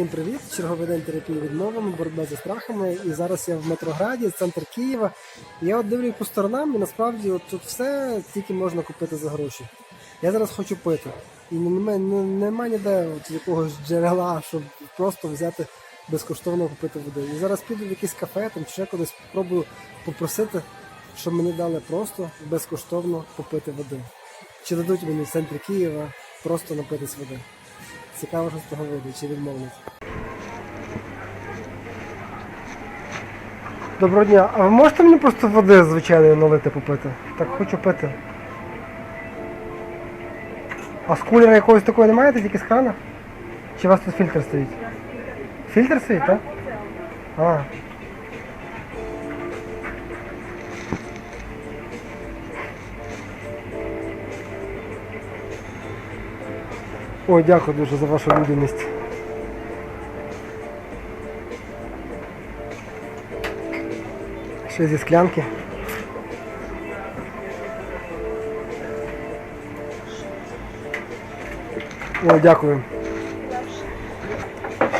Всім привіт! Черговий день терапії відмовами, боротьба зі страхами. І зараз я в Метрограді, центр Києва. Я от дивлюсь по сторонам, і насправді от тут все тільки можна купити за гроші. Я зараз хочу пити. І нема, ніде от якогось джерела, щоб просто взяти безкоштовно купити води. І зараз піду в якесь кафе там чи ще кудись спробую попросити, щоб мені дали просто безкоштовно попити води. Чи дадуть мені в центрі Києва просто напитись води. Цікаво, що з того вийде, чи відмовлять. Доброго дня. А ви можете мені просто води звичайної налити попити? Так хочу пити. А з кулера якогось такої не маєте, тільки з крана? Чи у вас тут фільтр стоїть? Фільтр стоїть, так? А. Ой, дякую дуже за вашу людяність. Ще зі склянки. Ой, дякую.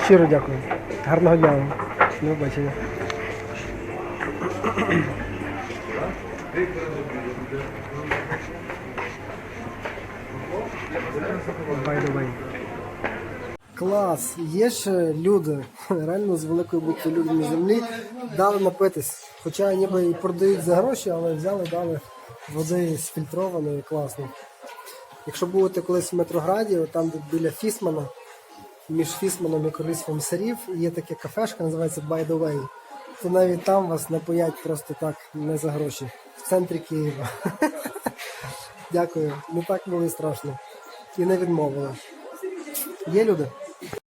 Щиро дякую. Гарного дня вам. До побачення. Клас, є ще люди, реально з великої букви люди на землі, дали напитись. Хоча ніби і продають за гроші, але взяли, дали води сфільтрованої, класно. Якщо будете колись в Метрограді, там біля Фісмана, між Фісманом і Королівством Сарів, є таке кафешка, називається By the Way, то навіть там вас напоять просто так, не за гроші. В центрі Києва. Дякую, не так було і страшно. І не відмовила. Є люди?